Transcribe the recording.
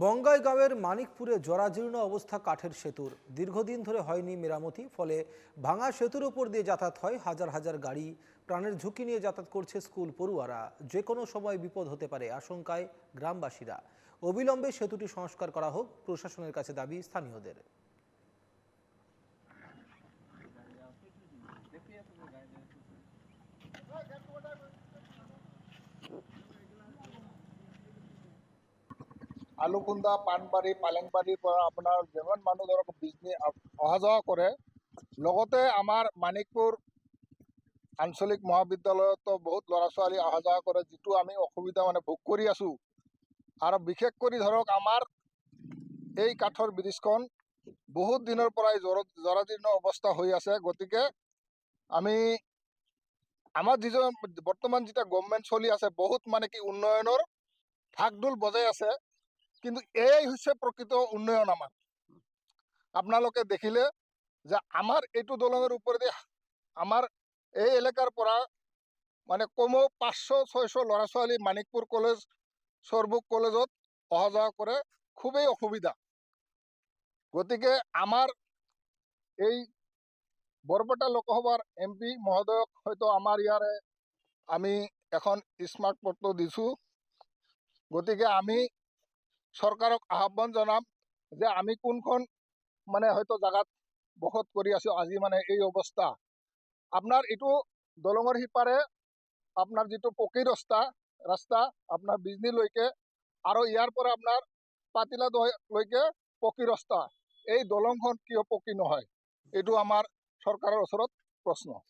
বঙ্গাইগাঁওয়ের মানিকপুরে জরাজীর্ণ অবস্থা কাঠের সেতুর। দীর্ঘদিন ধরে হয়নি মেরামতি, ফলে ভাঙা সেতুর উপর দিয়ে যাতায়াত হয় হাজার হাজার গাড়ি। প্রাণের ঝুঁকি নিয়ে যাতায়াত করছে স্কুল পড়ুয়ারা। যে কোনো সময় বিপদ হতে পারে আশঙ্কায় গ্রামবাসীরা। অবিলম্বে সেতুটি সংস্কার করা হোক, প্রশাসনের কাছে দাবি স্থানীয়দের। আলুকুন্দা পাণবাৰী পালেংবাৰীৰ পৰা আপোনাৰ যিমান মানুহ ধৰক বিজনী অহা যোৱা কৰে লগতে আমাৰ মানিকপুৰ আঞ্চলিক মহাবিদ্যালয়তো বহুত ল'ৰা ছোৱালী অহা যোৱা কৰে যিটো আমি অসুবিধা মানে ভোগ কৰি আছোঁ। আৰু বিশেষ কৰি ধৰক আমাৰ এই কাঠৰ ব্ৰিজখন বহুত দিনৰ পৰাই জৰ জৰাজীৰ্ণ অৱস্থা হৈ আছে গতিকে আমি আমাৰ যিজন বৰ্তমান যেতিয়া গভমেণ্ট চলি আছে বহুত মানে কি উন্নয়নৰ ঢাকঢোল বজাই আছে। কিন্তু এই হৈছে প্ৰকৃত উন্নয়ন আমাৰ। আপোনালোকে দেখিলে যে আমাৰ এইটো দলঙৰ ওপৰেদি আমাৰ এই এলেকাৰ পৰা মানে কমেও পাঁচশো, ছয়শো ল'ৰা ছোৱালী মানিকপুৰ কলেজ সৰবুক কলেজত অহা যোৱা কৰে, খুবেই অসুবিধা। গতিকে আমাৰ এই বৰপেটা লোকসভাৰ এম পি মহোদয়ক হয়তো আমাৰ ইয়াৰে আমি এখন স্মাৰ্ট পত্ৰ দিছোঁ। গতিকে আমি চৰকাৰক আহ্বান জনাম যে আমি কোনখন মানে হয়তো জাগাত বসত কৰি আছো আজি মানে এই অৱস্থা। আপোনাৰ এইটো দলঙৰ সিপাৰে আপোনাৰ যিটো পকী ৰাস্তা ৰাস্তা আপোনাৰ বিজনীলৈকে আৰু ইয়াৰ পৰা আপোনাৰ পাতিলালৈকে পকী ৰাস্তা। এই দলংখন কিয় পকী নহয়? এইটো আমাৰ চৰকাৰৰ ওচৰত প্ৰশ্ন।